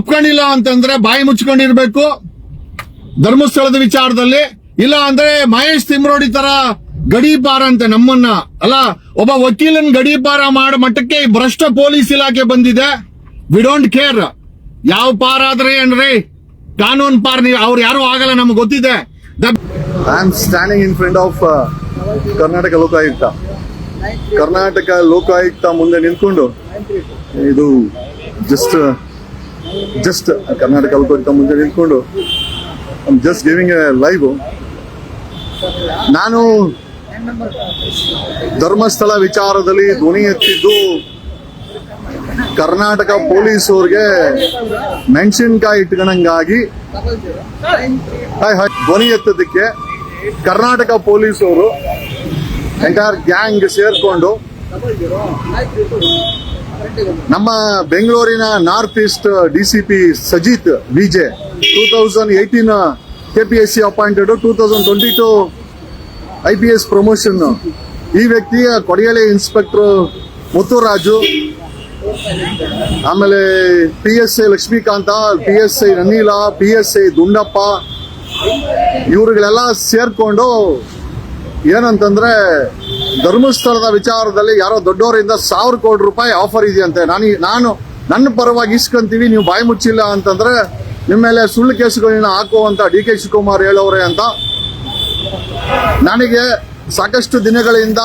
ಒಪ್ಕೊಂಡಿಲ್ಲ ಅಂತಂದ್ರೆ ಬಾಯಿ ಮುಚ್ಕೊಂಡಿರ್ಬೇಕು. ಧರ್ಮಸ್ಥಳದ ವಿಚಾರದಲ್ಲಿ. ಇಲ್ಲ ಅಂದ್ರೆ ಮಹೇಶ್ ತಿಮ್ರೋಡಿ ತರ ಗಡೀಪಾರ ಅಂತೆ ನಮ್ಮನ್ನ, ಅಲ್ಲ, ಒಬ್ಬ ವಕೀಲನ್ ಗಡೀಪಾರ ಮಾಡೋ ಮಟ್ಟಕ್ಕೆ ಭ್ರಷ್ಟ ಪೊಲೀಸ್ ಇಲಾಖೆ ಬಂದಿದೆ. ವಿ ಡೋಂಟ್ ಕೇರ್ ಯಾವ ಪಾರ ಆದ್ರೆ ಏನ್ರಿ? ಕಾನೂನ್ ಪಾರ್ ನೀವು ಅವ್ರು ಯಾರು ಆಗಲ್ಲ ನಮ್ಗೆ ಗೊತ್ತಿದೆ. I am standing in front of Karnataka Lokayukta Karnataka Lokayukta ಮುಂದೆ ನಿಂತ್ಕೊಂಡು, ಇದು ಜಸ್ಟ್ ಜಸ್ಟ್ ಕರ್ನಾಟಕ ಲೋಕಾಯುಕ್ತ ಮುಂದೆ ನಿಂತ್ಕೊಂಡು ಜಸ್ಟ್ ಗಿವಿಂಗ್ ಎ ಲೈವ್ ನಾನು ಧರ್ಮಸ್ಥಳ ವಿಚಾರದಲ್ಲಿ ಧ್ವನಿ ಎತ್ತಿದ್ದು ಕರ್ನಾಟಕ ಪೊಲೀಸ್ ಅವ್ರಿಗೆ ಮೆಣಸಿನ್ಕಾಯಿ ಇಟ್ಕೊಂಡಂಗಾಗಿ ಧ್ವನಿ ಎತ್ತದಕ್ಕೆ ಕರ್ನಾಟಕ ಪೊಲೀಸ್ ಅವರು ಎಂಟೈರ್ ಗ್ಯಾಂಗ್ ಸೇರ್ಕೊಂಡು ನಮ್ಮ ಬೆಂಗಳೂರಿನ north east D C P Sajith VJ two thousand eighteen C appointed two thousand twenty two I P S promotion. ಈ ವ್ಯಕ್ತಿಯ ಕೊಡಿಯಲೆ ಇನ್ಸ್ಪೆಕ್ಟರ್ ಮುತ್ತುರಾಜು, ಆಮೇಲೆ P S I Lakshmikanth, P S I Ranila P S I Dundappa, ಇವರುಗಳೆಲ್ಲ ಸೇರ್ಕೊಂಡು ಏನಂತಂದ್ರೆ ಧರ್ಮಸ್ಥಳದ ವಿಚಾರದಲ್ಲಿ ಯಾರೋ ದೊಡ್ಡವರಿಂದ ಸಾವಿರ ಕೋಟಿ ರೂಪಾಯಿ ಆಫರ್ ಇದೆಯಂತೆ. ನಾನು ನಾನು ನನ್ನ ಪರವಾಗಿ ಇಸ್ಕೊಂತೀವಿ, ನೀವು ಬಾಯಿ ಮುಚ್ಚಿಲ್ಲ ಅಂತಂದ್ರೆ ನಿಮ್ಮ ಮೇಲೆ ಸುಳ್ಳು ಕೇಸುಗಳನ್ನ ಹಾಕುವಂತ ಡಿ ಕೆ ಶಿವಕುಮಾರ್ ಹೇಳೋರೆ ಅಂತ. ನನಗೆ ಸಾಕಷ್ಟು ದಿನಗಳಿಂದ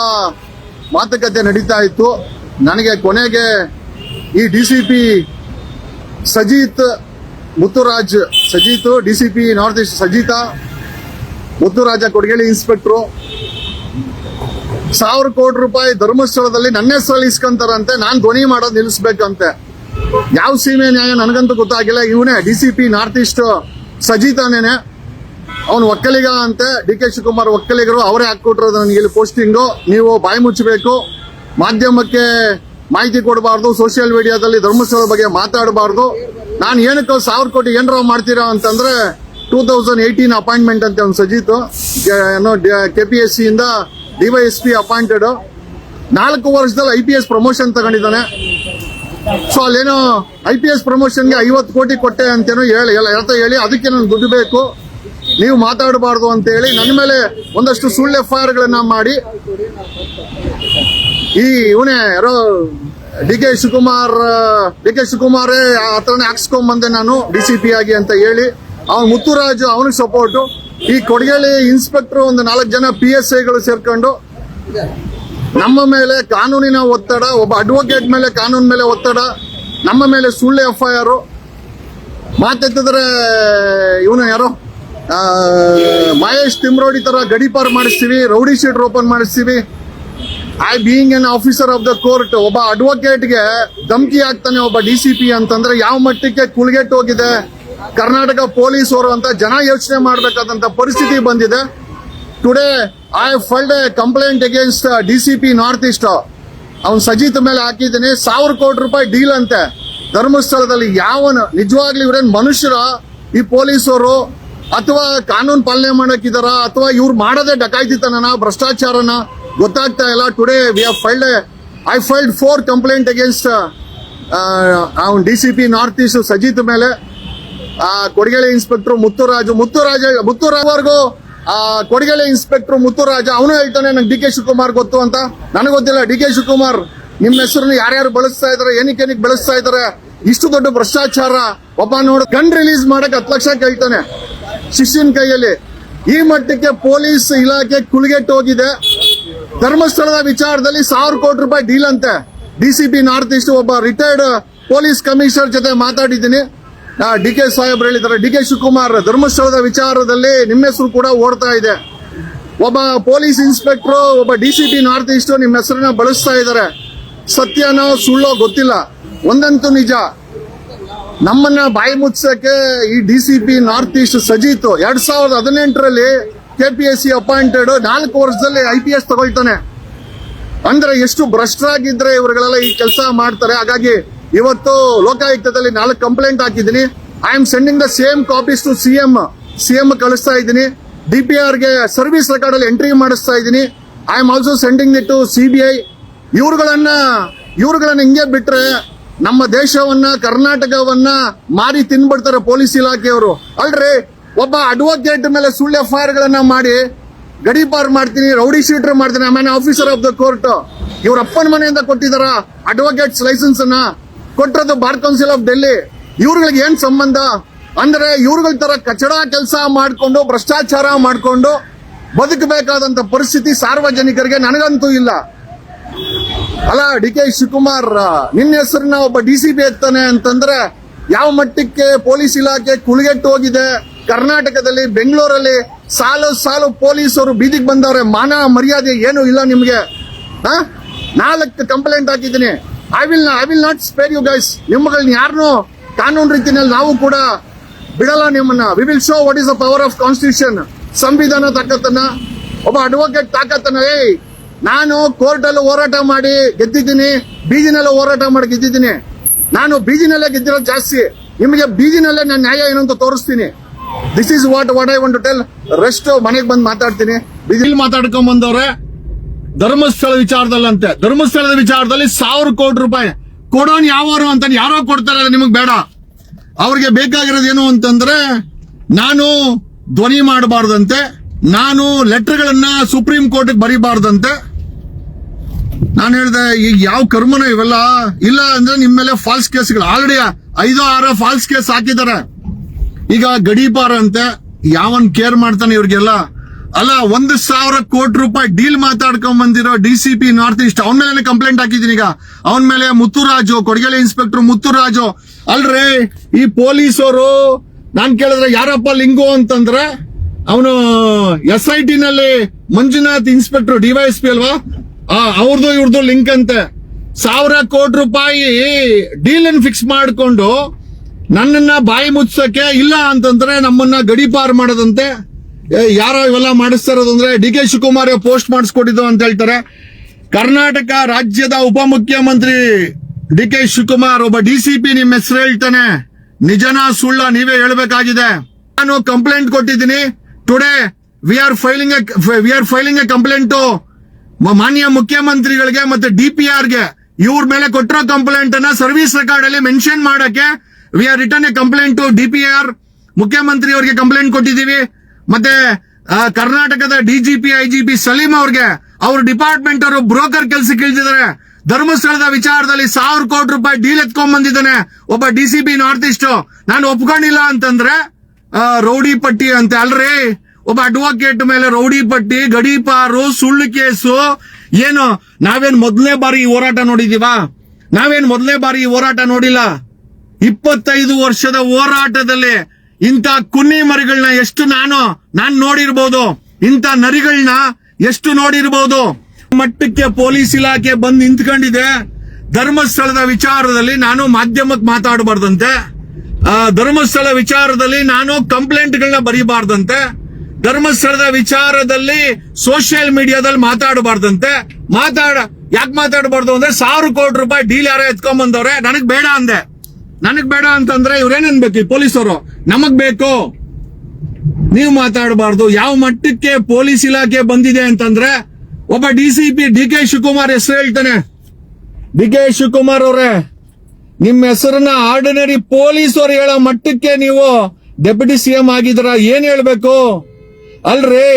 ಮಾತುಕತೆ ನಡೀತಾ ಇತ್ತು. ನನಗೆ ಕೊನೆಗೆ ಈ D C P Sajith Muthuraj, Sajith, D C P north east ಸಜೀತಾ Muthuraja ಕೊಡಗೇಳಿ ಇನ್ಸ್ಪೆಕ್ಟ್ರು. ಸಾವಿರ ಕೋಟಿ ರೂಪಾಯಿ ಧರ್ಮಸ್ಥಳದಲ್ಲಿ ನನ್ನ ಹೆಸರಲ್ಲಿ ಇಸ್ಕೊಂತಾರಂತೆ ನಾನು ಧ್ವನಿ ಮಾಡೋದು ನಿಲ್ಲಿಸ್ಬೇಕಂತೆ. ಯಾವ ಸೀಮೆ ನ್ಯಾಯ ನನಗಂತೂ ಗೊತ್ತಾಗಿಲ್ಲ. ಇವನೇ D C P north east ಸಜಿತಾನೇನೆ. ಅವನು ಒಕ್ಕಲಿಗ ಅಂತೆ. ಡಿ ಕೆ ಶಿವಕುಮಾರ್ ಒಕ್ಕಲಿಗರು, ಅವರೇ ಹಾಕೊಟ್ರೋದು ನನಗೆ ಇಲ್ಲಿ ಪೋಸ್ಟಿಂಗು. ನೀವು ಬಾಯಿ ಮುಚ್ಚಬೇಕು. ಮಾಧ್ಯಮಕ್ಕೆ ಮಾಹಿತಿ ಕೊಡಬಾರ್ದು. ಸೋಷಿಯಲ್ ಮೀಡಿಯಾದಲ್ಲಿ ಧರ್ಮಸ್ಥಳ ಬಗ್ಗೆ ಮಾತಾಡಬಾರ್ದು. ನಾನು ಏನಕ್ಕೆ ಸಾವಿರ ಕೋಟಿ ಏನರ ಮಾಡ್ತೀರಾ ಅಂತಂದ್ರೆ, ಟೂ ತೌಸಂಡ್ ಏಯ್ಟೀನ್ ಅಪಾಯಿಂಟ್ಮೆಂಟ್ ಅಂತ ಅವ್ನು ಸಜಿತ್. ಏನೋ ಕೆ ಪಿ ಎಸ್ ಸಿ ಇಂದ ಡಿವೈಎಸ್ ಪಿ ಅಪಾಯಿಂಟೆಡ್. ನಾಲ್ಕು ವರ್ಷದಲ್ಲಿ ಐ ಪಿ ಎಸ್ ಪ್ರಮೋಷನ್ ತಗೊಂಡಿದ್ದಾನೆ. ಸೊ ಅಲ್ಲೇನೋ ಐ ಪಿ ಎಸ್ ಪ್ರಮೋಷನ್ಗೆ ಐವತ್ತು ಕೋಟಿ ಕೊಟ್ಟೆ ಅಂತೇನೋ ಹೇಳಿ ಹೇಳ್ತಾ ಹೇಳಿ, ಅದಕ್ಕೆ ನಾನು ದುಡ್ಡು ಬೇಕು. ನೀವು ಮಾತಾಡಬಾರ್ದು ಅಂತ ಹೇಳಿ, ನನ್ನ ಮೇಲೆ ಒಂದಷ್ಟು ಸುಳ್ಳು ಎಫ್ ಐ ಆರ್ಗಳನ್ನ ಮಾಡಿ. ಈ ಇವನೇ ಯಾರೋ D K Shivakumar, D K ಶಿವಕುಮಾರೇ ಹತ್ರನೇ ಹಾಕ್ಸ್ಕೊಂಡ್ ಬಂದೆ ನಾನು ಡಿ ಸಿ ಪಿ ಆಗಿ ಅಂತ ಹೇಳಿ. ಅವನು ಮುತ್ತುರಾಜು, ಅವನಿಗೆ ಸಪೋರ್ಟು ಈ ಕೊಡಗೇಳಿ ಇನ್ಸ್ಪೆಕ್ಟರ್ ಒಂದು ನಾಲ್ಕು ಜನ ಪಿ ಎಸ್ ಐಗಳು ಸೇರ್ಕೊಂಡು ನಮ್ಮ ಮೇಲೆ ಕಾನೂನಿನ ಒತ್ತಡ, ಒಬ್ಬ ಅಡ್ವೊಕೇಟ್ ಮೇಲೆ ಕಾನೂನು ಮೇಲೆ ಒತ್ತಡ, ನಮ್ಮ ಮೇಲೆ ಸುಳ್ಳು ಎಫ್ ಐ ಆರ್ ಮಾತೆತ್ತಿದ್ರೆ ಇವನು ಯಾರೋ? ಮಹೇಶ್ ತಿಮ್ರೋಡಿ ತರ ಗಡಿಪಾರ್ ಮಾಡಿಸ್ತೀವಿ, ರೌಡಿ ಶೀಟ್ ಓಪನ್ ಮಾಡಿಸ್ತೀವಿ. I being an officer of the court ಒಬ್ಬ ಅಡ್ವೊಕೇಟ್ಗೆ ಧಮಕಿ ಆಗ್ತಾನೆ ಒಬ್ಬ ಡಿ ಸಿ ಪಿ ಅಂತಂದ್ರೆ ಯಾವ ಮಟ್ಟಕ್ಕೆ ಕುಲ್ಗೆಟ್ ಹೋಗಿದೆ? ಕರ್ನಾಟಕ ಪೊಲೀಸ್ ಅವರು ಅಂತ ಜನ ಯೋಚನೆ ಮಾಡಬೇಕಾದಂತ ಪರಿಸ್ಥಿತಿ ಬಂದಿದೆ. Today I filed a complaint against D C P north east ಅವ್ನು ಸಜಿತ್ ಮೇಲೆ ಹಾಕಿದ್ದೀನಿ. ಸಾವಿರ ಕೋಟಿ ರೂಪಾಯಿ ಡೀಲ್ ಅಂತೆ. ಧರ್ಮಸ್ಥಳದಲ್ಲಿ ಯಾವನು ನಿಜವಾಗ್ಲೂ ಇವ್ರೇನ್ ಮನುಷ್ಯರ? ಈ ಪೊಲೀಸರು ಅಥವಾ ಕಾನೂನು ಪಾಲನೆ ಮಾಡಕ್ಕಿದಾರ ಅಥವಾ ಇವ್ರು ಮಾಡೋದೇ ಡಕಾಯ್ತಿತನ ಭ್ರಷ್ಟಾಚಾರನ? ಗೊತ್ತಾಗ್ತಾ ಇಲ್ಲ. Today we have filed I filed four complaint against ಅವ್ನು D C P north east Sajith ಮೇಲೆ. ಆ ಕೊಡಗೇಳಿ ಇನ್ಸ್ಪೆಕ್ಟರ್ ಮುತ್ತುರಾಜು, ಮುತ್ತುರಾಜ ಮುತ್ತುರಾಜ್ವರೆಗೂ ಆ ಕೊಡಗೇಳಿ ಇನ್ಸ್ಪೆಕ್ಟರ್ ಮುತ್ತುರಾಜ, ಅವನು ಹೇಳ್ತಾನೆ, ನಂಗೆ ಡಿ ಕೆ ಶಿವಕುಮಾರ್ ಗೊತ್ತು ಅಂತ. ನನಗೆ ಗೊತ್ತಿಲ್ಲ, ಡಿ ಕೆ ಶಿವಕುಮಾರ್ ನಿಮ್ಮ ಹೆಸರನ್ನು ಯಾರ್ಯಾರು ಬಳಸ್ತಾ ಇದಾರೆ, ಏನಕ್ಕೆ ಏನಕ್ಕೆ ಬಳಸ್ತಾ ಇದಾರೆ, ಇಷ್ಟು ದೊಡ್ಡ ಭ್ರಷ್ಟಾಚಾರ. ಒಬ್ಬ ನೋಡ, ಗನ್ ರಿಲೀಸ್ ಮಾಡಕ್ ಹತ್ತು ಲಕ್ಷ ಕೇಳ್ತಾನೆ, ಶಿಷ್ಯನ ಕೈಯಲ್ಲಿ. ಈ ಮಟ್ಟಕ್ಕೆ ಪೊಲೀಸ್ ಇಲಾಖೆ ಕುಲಿಗೆಟ್ಟು ಹೋಗಿದೆ. ಧರ್ಮಸ್ಥಳದ ವಿಚಾರದಲ್ಲಿ ಸಾವಿರ ಕೋಟಿ ರೂಪಾಯಿ ಡೀಲ್ ಅಂತೆ. D C P north east ಒಬ್ಬ ರಿಟೈರ್ಡ್ ಪೊಲೀಸ್ ಕಮಿಷನರ್ ಜೊತೆ ಮಾತಾಡಿದ್ದೀನಿ. ಡಿ ಕೆ ಸಾಹೇಬ್ರು ಹೇಳಿದ್ದಾರೆ. ಡಿ ಕೆ ಶಿವಕುಮಾರ್ ಧರ್ಮಸ್ಥಳದ ವಿಚಾರದಲ್ಲಿ ನಿಮ್ಮ ಹೆಸರು ಕೂಡ ಓಡ್ತಾ ಇದೆ. ಒಬ್ಬ ಪೊಲೀಸ್ ಇನ್ಸ್ಪೆಕ್ಟರ್, ಒಬ್ಬ D C P north east ನಿಮ್ಮ ಹೆಸರನ್ನ ಬಳಸ್ತಾ ಇದ್ದಾರೆ. ಸತ್ಯನೋ ಸುಳ್ಳೋ ಗೊತ್ತಿಲ್ಲ. ಒಂದಂತೂ ನಿಜ. ನಮ್ಮನ್ನ ಬಾಯಿ ಮುಚ್ಚಕ್ಕೆ ಈ D C P north east Sajith. ಎರಡ್ ಸಾವಿರದ ಹದಿನೆಂಟರಲ್ಲಿ K P S C appointed ನಾಲ್ಕು ವರ್ಷದಲ್ಲಿ ಐ ಪಿ ಎಸ್ ತಗೊಳ್ತಾನೆ. ಅಂದ್ರೆ ಎಷ್ಟು ಭ್ರಷ್ಟರಾಗಿದ್ರೆ ಇವರುಗಳೆಲ್ಲ ಈ ಕೆಲಸ ಮಾಡ್ತಾರೆ. ಹಾಗಾಗಿ ಇವತ್ತು ಲೋಕಾಯುಕ್ತದಲ್ಲಿ ನಾಲ್ಕು ಕಂಪ್ಲೇಂಟ್ ಹಾಕಿದ್ದೀನಿ. I am sending the same copies to C M C M ಕಳಿಸ್ತಾ ಇದ್ದೀನಿ. ಡಿ ಪಿ ಆರ್ಗೆ ಸರ್ವಿಸ್ ರೆಕಾರ್ಡ್ ಅಲ್ಲಿ ಎಂಟ್ರಿ ಮಾಡಿಸ್ತಾ ಇದ್ದೀನಿ. I am also sending it to C B I ಇವ್ರುಗಳನ್ನ ಇವ್ರುಗಳನ್ನ ಹಿಂಗೆ ಬಿಟ್ರೆ ನಮ್ಮ ದೇಶವನ್ನ, ಕರ್ನಾಟಕವನ್ನ ಮಾರಿ ತಿನ್ಬಿಡ್ತಾರೆ ಪೊಲೀಸ್ ಇಲಾಖೆಯವರು. ಅಲ್ರಿ, ಒಬ್ಬ ಅಡ್ವೊಕೇಟ್ ಮೇಲೆ ಸುಳ್ಳು ಎಫ್ ಐ ಗಳನ್ನ ಮಾಡಿ ಗಡೀಪಾರ್ ಮಾಡ್ತೀನಿ, ರೌಡಿ ಶೀಟರ್ ಮಾಡ್ತೀನಿ ಆಮೇಲೆ ಆಫೀಸರ್ ಆಫ್ ದ ಕೋರ್ಟ್ ಇವ್ರ ಅಪ್ಪನ ಮನೆಯಿಂದ ಕೊಟ್ಟಿದಾರ ಅಡ್ವೊಕೇಟ್ಸ್ ಲೈಸೆನ್ಸ್ ಅನ್ನ. ಕೊಟ್ಟಿರೋದು ಬಾರ್ ಕೌನ್ಸಿಲ್ ಆಫ್ ಡೆಲ್ಲಿ. ಇವ್ರುಗಳಿಗೆ ಏನ್ ಸಂಬಂಧ? ಅಂದ್ರೆ ಇವ್ರುಗಳ ತರ ಕಚಡ ಕೆಲಸ ಮಾಡಿಕೊಂಡು, ಭ್ರಷ್ಟಾಚಾರ ಮಾಡಿಕೊಂಡು ಬದುಕಬೇಕಾದಂತ ಪರಿಸ್ಥಿತಿ ಸಾರ್ವಜನಿಕರಿಗೆ ನನಗಂತೂ ಇಲ್ಲ. ಅಲ್ಲ, ಡಿ ಕೆ ಶಿವಕುಮಾರ್ ನಿನ್ನ ಹೆಸರನ್ನ ಒಬ್ಬ ಡಿ ಸಿ ಪಿ ಎತ್ತಾನೆ ಅಂತಂದ್ರೆ ಯಾವ ಮಟ್ಟಕ್ಕೆ ಪೊಲೀಸ್ ಇಲಾಖೆ ಕುಳಿಗೆಟ್ಟು ಹೋಗಿದೆ? ಕರ್ನಾಟಕದಲ್ಲಿ, ಬೆಂಗಳೂರಲ್ಲಿ ಸಾಲು ಸಾಲು ಪೊಲೀಸರು ಬೀದಿಗೆ ಬಂದವ್ರೆ, ಮಾನ ಮರ್ಯಾದೆ ಏನು ಇಲ್ಲ ನಿಮಗೆ? ನಾಲ್ಕು ಕಂಪ್ಲೇಂಟ್ ಹಾಕಿದ್ದೀನಿ. I will I will not spare you guys ನಿಮ್ಮಗಳನ್ನ ಯಾರನ್ನೂ ಕಾನೂನು ರೀತಿಯಲ್ಲಿ ನಾವು ಕೂಡ ಬಿಡಲ್ಲ ನಿಮ್ಮನ್ನ. We will show what is the power of constitution ಸಂವಿಧಾನ ತಾಕತ್ತನ್ನ, ಒಬ್ಬ ಅಡ್ವೊಕೇಟ್ ತಾಕತ್ತನ್ನ, ಏಯ್, ನಾನು ಕೋರ್ಟ್ ಅಲ್ಲೂ ಹೋರಾಟ ಮಾಡಿ ಗೆದ್ದಿದ್ದೀನಿ, ಬೀದಿನಲ್ಲೂ ಹೋರಾಟ ಮಾಡಿ ಗೆದ್ದಿದ್ದೀನಿ. ನಾನು ಬೀಜಿನಲ್ಲೇ ಗೆದ್ದಿರೋದು ಜಾಸ್ತಿ. ನಿಮಗೆ ಬೀಜಿನಲ್ಲೇ ನಾನು ನ್ಯಾಯ ಏನಂತ ತೋರಿಸ್ತೀನಿ. This is what what I want to tell rest ಮನೆಗೆ ಬಂದು ಮಾತಾಡ್ತೀನಿ. ಬೀದಿ ಇಲ್ಲಿ ಮಾತಾಡ್ಕೊಂಡ್ ಬಂದವ್ರೆ ಧರ್ಮಸ್ಥಳ ವಿಚಾರದಲ್ಲಂತೆ. ಧರ್ಮಸ್ಥಳದ ವಿಚಾರದಲ್ಲಿ ಸಾವಿರ ಕೋಟಿ ರೂಪಾಯಿ. ಕೊಡೋನ್ ಯಾವರು ಅಂತ ಯಾರೋ ಕೊಡ್ತಾರೆ ನಿಮಗ್ ಬೇಡ. ಅವ್ರಿಗೆ ಬೇಕಾಗಿರೋದು ಏನು ಅಂತಂದ್ರೆ, ನಾನು ಧ್ವನಿ ಮಾಡಬಾರ್ದಂತೆ, ನಾನು ಲೆಟರ್ಗಳನ್ನ ಸುಪ್ರೀಂ ಕೋರ್ಟ್ಗೆ ಬರೀಬಾರ್ದಂತೆ. ನಾನು ಹೇಳಿದೆ, ಈಗ ಯಾವ ಕರ್ಮನ ಇವೆಲ್ಲ, ಇಲ್ಲ ಅಂದ್ರೆ ನಿಮ್ ಮೇಲೆ ಫಾಲ್ಸ್ ಕೇಸ್ಗಳು. ಆಲ್ರೆಡಿ ಐದು, ಆರು ಫಾಲ್ಸ್ ಕೇಸ್ ಹಾಕಿದ್ದಾರೆ. ಈಗ ಗಡೀಪಾರ ಅಂತೆ, ಯಾವನ್ ಕೇರ್ ಮಾಡ್ತಾನೆ ಇವ್ರಿಗೆಲ್ಲ? ಅಲ್ಲ, ಒಂದು ಸಾವಿರ ಕೋಟಿ ರೂಪಾಯಿ ಡೀಲ್ ಮಾತಾಡ್ಕೊಂಡ್ ಬಂದಿರೋ D C P north east ಅವನ ಮೇಲೆ ಕಂಪ್ಲೇಂಟ್ ಹಾಕಿದೀನಿ ಈಗ. ಅವನ ಮೇಲೆ ಮುತ್ತುರಾಜು ಕೊಡಗಲೆ ಇನ್ಸ್ಪೆಕ್ಟರ್ ಮುತ್ತುರಾಜು. ಅಲ್ರಿ, ಈ ಪೊಲೀಸರು ನಾನ್ ಕೇಳಿದ್ರೆ ಯಾರಪ್ಪ ಲಿಂಗು ಅಂತಂದ್ರೆ, ಅವನು ಎಸ್ ಐ ಟಿ ನಲ್ಲಿ ಮಂಜುನಾಥ್ ಇನ್ಸ್ಪೆಕ್ಟರ್ ಡಿವೈಎಸ್ಪಿ ಅಲ್ವಾ? ಆ ಅವ್ರದ್ದು ಇವ್ರದ್ದು ಲಿಂಕ್ ಅಂತೆ. ಸಾವಿರ ಕೋಟಿ ರೂಪಾಯಿ ಡೀಲ್ ಅನ್ನು ಫಿಕ್ಸ್ ಮಾಡಿಕೊಂಡು ನನ್ನನ್ನ ಬಾಯಿ ಮುಚ್ಚಕ್ಕೆ ಇಲ್ಲ ಅಂತಂದ್ರೆ ನಮ್ಮನ್ನ ಗಡಿಪಾರು ಮಾಡೋದಂತೆ. ಯಾರೋ ಇವೆಲ್ಲ ಮಾಡಿಸ್ತಾ ಇರೋದಂದ್ರೆ ಡಿ ಕೆ ಶಿವಕುಮಾರ್ ಪೋಸ್ಟ್ ಮಾಡಿಸ್ಕೊಟ್ಟಿದ್ದು ಅಂತ ಹೇಳ್ತಾರೆ. ಕರ್ನಾಟಕ ರಾಜ್ಯದ ಉಪಮುಖ್ಯಮಂತ್ರಿ ಡಿ ಕೆ ಶಿವಕುಮಾರ್, ಒಬ್ಬ ಡಿ ಸಿ ಪಿ ನಿಮ್ಮ ಹೆಸರು ಹೇಳ್ತಾನೆ. ನಿಜನಾ ಸುಳ್ಳ ನೀವೇ ಹೇಳ್ಬೇಕಾಗಿದೆ. ನಾನು ಕಂಪ್ಲೇಂಟ್ ಕೊಟ್ಟಿದ್ದೀನಿ. Today we are filing we are filing a complaint ಮಾನ್ಯ ಮುಖ್ಯಮಂತ್ರಿಗಳಿಗೆ ಮತ್ತೆ ಡಿ ಪಿ ಗೆ ಇವ್ರ ಮೇಲೆ ಕೊಟ್ಟಿರೋ ಕಂಪ್ಲೇಂಟ್ ಅನ್ನ ಸರ್ವಿಸ್ ರೆಕಾರ್ಡ್ ಅಲ್ಲಿ ಮೆನ್ಷನ್ ಮಾಡಕ್ಕೆ we are return a complaint D P R ಮುಖ್ಯಮಂತ್ರಿ ಅವರಿಗೆ ಕಂಪ್ಲೇಂಟ್ ಕೊಟ್ಟಿದ್ದೀವಿ. ಮತ್ತೆ ಕರ್ನಾಟಕದ ಡಿಜಿಪಿ ಐಜಿಪಿ ಸಲೀಂ ಅವ್ರಿಗೆ ಅವ್ರ ಡಿಪಾರ್ಟ್ಮೆಂಟ್ ಅವರು ಬ್ರೋಕರ್ ಕೆಲ್ಸಕ್ಕೆ ಇಳಿದಿದ್ದಾರೆ. ಧರ್ಮಸ್ಥಳದ ವಿಚಾರದಲ್ಲಿ ಸಾವಿರ ಕೋಟಿ ರೂಪಾಯಿ ಡೀಲ್ ಎತ್ಕೊಂಡ್ ಬಂದಿದ್ದಾನೆ ಒಬ್ಬ D C B north east ನಾನು ಒಪ್ಕೊಂಡಿಲ್ಲ ಅಂತಂದ್ರೆ ರೌಡಿ ಪಟ್ಟಿ ಅಂತ. ಅಲ್ರಿ, ಒಬ್ಬ ಅಡ್ವೊಕೇಟ್ ಮೇಲೆ ರೌಡಿ ಪಟ್ಟಿ ಗಡೀಪಾರು ಸುಳ್ಳು ಕೇಸು, ಏನು, ನಾವೇನ್ ಮೊದಲನೇ ಬಾರಿ ಈ ಹೋರಾಟ ನೋಡಿದೀವಾ? ನಾವೇನ್ ಮೊದಲನೇ ಬಾರಿ ಈ ಹೋರಾಟ ನೋಡಿಲ್ಲ? ಇಪ್ಪತ್ತೈದು ವರ್ಷದ ಹೋರಾಟದಲ್ಲಿ ಇಂಥ ಕುನ್ನಿ ಮರಿಗಳನ್ನ ಎಷ್ಟು ನಾನು, ನಾನ್ ನೋಡಿರ್ಬೋದು. ಇಂಥ ನರಿಗಳನ್ನ ಎಷ್ಟು ನೋಡಿರ್ಬೋದು. ಮಟ್ಟಕ್ಕೆ ಪೊಲೀಸ್ ಇಲಾಖೆ ಬಂದು ನಿಂತ್ಕೊಂಡಿದೆ. ಧರ್ಮಸ್ಥಳದ ವಿಚಾರದಲ್ಲಿ ನಾನು ಮಾಧ್ಯಮಕ್ಕೆ ಮಾತಾಡಬಾರ್ದಂತೆ. ಧರ್ಮಸ್ಥಳ ವಿಚಾರದಲ್ಲಿ ನಾನು ಕಂಪ್ಲೇಂಟ್ಗಳನ್ನ ಬರೀಬಾರ್ದಂತೆ. ಧರ್ಮಸ್ಥಳದ ವಿಚಾರದಲ್ಲಿ ಸೋಷಿಯಲ್ ಮೀಡಿಯಾದಲ್ಲಿ ಮಾತಾಡಬಾರ್ದಂತೆ. ಮಾತಾಡ, ಯಾಕೆ ಮಾತಾಡಬಾರ್ದು ಅಂದ್ರೆ ಸಾವಿರ ಕೋಟಿ ರೂಪಾಯಿ ಡೀಲ್ ಯಾರೋ ಎತ್ಕೊಂಡ್ ಬಂದವ್ರೆ ನನಗ್ ಬೇಡ ಅಂದೆ. ನನಗ್ ಬೇಡ ಅಂತಂದ್ರೆ ಇವ್ರೇನ್ ಅನ್ಬೇಕು? ಈ ಪೊಲೀಸರು. ನಮಗ್ ಬೇಕು. ನೀವು ಮಾತಾಡಬಾರ್ದು. ಯಾವ ಮಟ್ಟಕ್ಕೆ ಪೊಲೀಸ್ ಇಲಾಖೆ ಬಂದಿದೆ ಅಂತಂದ್ರೆ ಒಬ್ಬ D C P D K Shivakumar ಹೆಸರು ಹೇಳ್ತಾನೆ. ಡಿ ಕೆ ಶಿವಕುಮಾರ್ ಅವರೇ, ನಿಮ್ಮ ಹೆಸರನ್ನ ಆರ್ಡಿನರಿ ಪೊಲೀಸ್ ಹೇಳೋ ಮಟ್ಟಕ್ಕೆ ನೀವು ಡೆಪ್ಯೂಟಿ ಸಿಎಂ ಆಗಿದ್ರ ಏನ್ ಹೇಳ್ಬೇಕು? ಅಲ್ರಿ,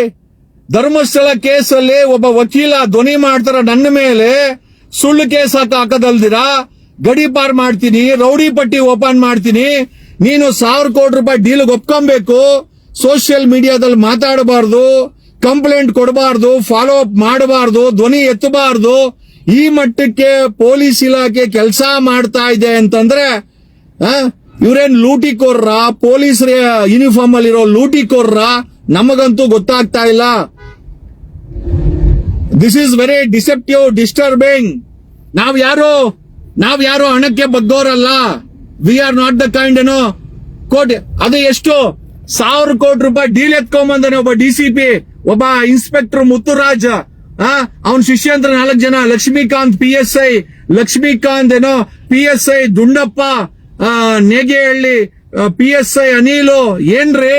ಧರ್ಮಸ್ಥಳ ಕೇಸಲ್ಲಿ ಒಬ್ಬ ವಕೀಲ ಧ್ವನಿ ಮಾಡ್ತಾರ ನನ್ನ ಮೇಲೆ. ಸುಳ್ಳು ಕೇಸ್ ಹಾಕ ಹಾಕದಲ್ದಿರಾ? ಗಡಿ ಪಾರ್ ಮಾಡ್ತೀನಿ ರೌಡಿ ಪಟ್ಟಿ ಓಪನ್ ಮಾಡ್ತೀನಿ ನೀನು ಸಾವಿರ ಕೋಟಿ ರೂಪಾಯಿ ಡೀಲ್ ಒಪ್ಕೊಬೇಕು ಸೋಷಿಯಲ್ ಮೀಡಿಯಾದಲ್ಲಿ ಮಾತಾಡಬಾರ್ದು ಕಂಪ್ಲೇಂಟ್ ಕೊಡಬಾರ್ದು ಫಾಲೋ ಅಪ್ ಮಾಡಬಾರ್ದು ಧ್ವನಿ ಎತ್ತಬಾರ್ದು ಈ ಮಟ್ಟಕ್ಕೆ ಪೊಲೀಸ್ ಇಲಾಖೆ ಕೆಲಸ ಮಾಡ್ತಾ ಇದೆ ಅಂತಂದ್ರೆ ಆ, ಲೂಟಿ ಲೂಟಿಕೋರ್ರ ಪೊಲೀಸ್ ಯೂನಿಫಾರ್ಮ್ ಅಲ್ಲಿರೋ ಲೂಟಿಕೋರ್ರ ನಮಗಂತೂ ಗೊತ್ತಾಗ್ತಾ ಇಲ್ಲ. This is very deceptive disturbing ನಾವ್ ಯಾರು? ನಾವ್ ಯಾರು ಹಣಕ್ಕೆ ಬಗ್ಗೋರಲ್ಲ we are not the kind ಏನೋ ಕೋಟಿ, ಅದು ಎಷ್ಟು? ಸಾವಿರ ಕೋಟಿ ರೂಪಾಯಿ ಡೀಲ್ ಎತ್ಕೊಂಬಂದಾನೆ ಒಬ್ಬ ಡಿ ಸಿ ಪಿ ಒಬ್ಬ ಇನ್ಸ್ಪೆಕ್ಟರ್ ಮುತ್ತುರಾಜ್ ಅವನ್ ಶಿಷ್ಯಂದ್ರ ನಾಲ್ಕು ಜನ, Lakshmikanth P S I Lakshmikanth ಏನೋ P S I Dundappa Negehalli Negehalli P S I Anil, ಏನ್ರಿ?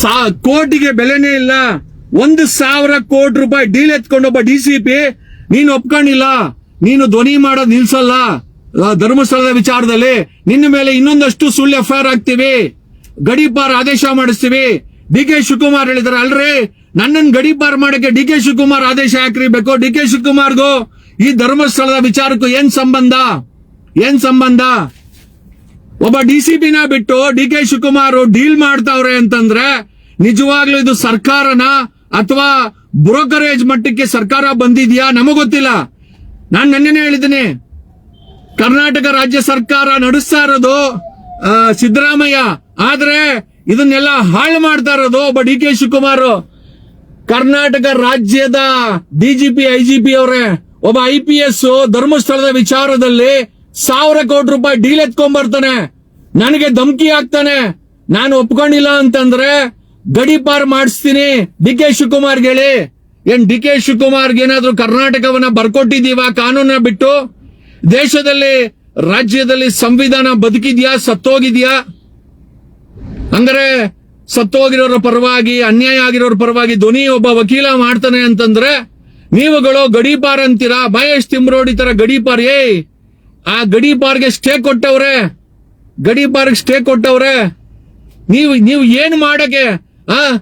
ಸಾ, ಕೋಟಿಗೆ ಬೆಲೆನೇ ಇಲ್ಲ. ಒಂದು ಸಾವಿರ ಕೋಟಿ ರೂಪಾಯಿ ಡೀಲ್ ಎತ್ಕೊಂಡೊಬ್ಬ ಡಿ ಸಿ ಪಿ ನೀನ್ ಒಪ್ಕೊಂಡಿಲ್ಲ. ನೀನು ಧ್ವನಿ ಮಾಡೋದು ನಿಲ್ಸಲ್ಲ. ಧರ್ಮಸ್ಥಳದ ವಿಚಾರದಲ್ಲಿ ನಿನ್ನ ಮೇಲೆ ಇನ್ನೊಂದಷ್ಟು ಸುಳ್ಳು ಎಫ್ಐಆರ್ ಹಾಕ್ತಿವಿ. ಗಡಿಬಾರ್ ಆದೇಶ ಮಾಡಿಸ್ತೀವಿ. ಡಿ ಕೆ ಶಿವಕುಮಾರ್ ಹೇಳಿದಾರೆ ಅಲ್ರಿ ನನ್ನನ್ನು ಗಡಿಪಾರ್ ಮಾಡಕ್ಕೆ ಡಿ ಕೆ ಶಿವಕುಮಾರ್ ಆದೇಶ ಹಾಕಿರಬೇಕು. ಡಿ ಕೆ ಶಿವಕುಮಾರ್ಗೂ ಈ ಧರ್ಮಸ್ಥಳದ ವಿಚಾರಕ್ಕೂ ಏನ್ ಸಂಬಂಧ? ಏನ್ ಸಂಬಂಧ? ಒಬ್ಬ ಡಿ ಸಿ ಪಿನ ಬಿಟ್ಟು ಡಿ ಕೆ ಶಿವಕುಮಾರ್ ಡೀಲ್ ಮಾಡ್ತಾವ್ರೆ ಅಂತಂದ್ರೆ ನಿಜವಾಗ್ಲೂ ಇದು ಸರ್ಕಾರನ ಅಥವಾ ಬ್ರೋಕರೇಜ್ ಮಟ್ಟಕ್ಕೆ ಸರ್ಕಾರ ಬಂದಿದ್ಯಾ? ನಮಗೊತ್ತಿಲ್ಲ ನಾನ್ ನನ್ನೇ ಹೇಳಿದ್ದೀನಿ, ಕರ್ನಾಟಕ ರಾಜ್ಯ ಸರ್ಕಾರ ನಡೆಸ್ತಾ ಇರೋದು ಸಿದ್ದರಾಮಯ್ಯ. ಆದ್ರೆ ಇದನ್ನೆಲ್ಲ ಹಾಳು ಮಾಡ್ತಾ ಇರೋದು ಒಬ್ಬ ಡಿ ಕೆ ಶಿವಕುಮಾರ್. ಕರ್ನಾಟಕ ರಾಜ್ಯದ ಡಿಜಿಪಿ ಐಜಿಪಿ ಅವರೇ, ಒಬ್ಬ ಐ ಪಿ ಎಸ್ ಧರ್ಮಸ್ಥಳದ ವಿಚಾರದಲ್ಲಿ ಸಾವಿರ ಕೋಟಿ ರೂಪಾಯಿ ಡೀಲ್ ಎತ್ಕೊಂಡ್ ಬರ್ತಾನೆ ನನಗೆ ಧಮಕಿ ಹಾಕ್ತಾನೆ. ನಾನು ಒಪ್ಕೊಂಡಿಲ್ಲ ಅಂತಂದ್ರೆ ಗಡಿಪಾರ್ ಮಾಡಿಸ್ತೀನಿ. ಡಿ ಕೆ ಶಿವಕುಮಾರ್ ಹೇಳಿ. ಏನ್ ಡಿ ಕೆ ಶಿವಕುಮಾರ್ಗೆ ಏನಾದ್ರೂ ಕರ್ನಾಟಕವನ್ನ ಬರ್ಕೊಟ್ಟಿದೀವ ಕಾನೂನ ಬಿಟ್ಟು? ದೇಶದಲ್ಲಿ, ರಾಜ್ಯದಲ್ಲಿ ಸಂವಿಧಾನ ಬದುಕಿದ್ಯಾ, ಸತ್ತೋಗಿದ್ಯಾ? ಅಂದ್ರೆ ಸತ್ತೋಗಿರೋರ ಪರವಾಗಿ, ಅನ್ಯಾಯ ಆಗಿರೋರ ಪರವಾಗಿ ಧ್ವನಿ ಒಬ್ಬ ವಕೀಲ ಮಾಡ್ತಾನೆ ಅಂತಂದ್ರೆ, ನೀವುಗಳು ಗಡೀಪಾರ್ ಅಂತೀರಾ? ಮಹೇಶ್ ತಿಮ್ರೋಡಿ ತರ ಗಡೀಪಾರ್, ಏಯ್! ಆ ಗಡೀಪಾರ್ಗೆ ಸ್ಟೇ ಕೊಟ್ಟವ್ರೆ. ಗಡೀಪಾರ್ಗೆ ಸ್ಟೇ ಕೊಟ್ಟವ್ರೆ. ನೀವು ನೀವು ಏನ್ ಮಾಡಕ್ಕೆ, ಆ?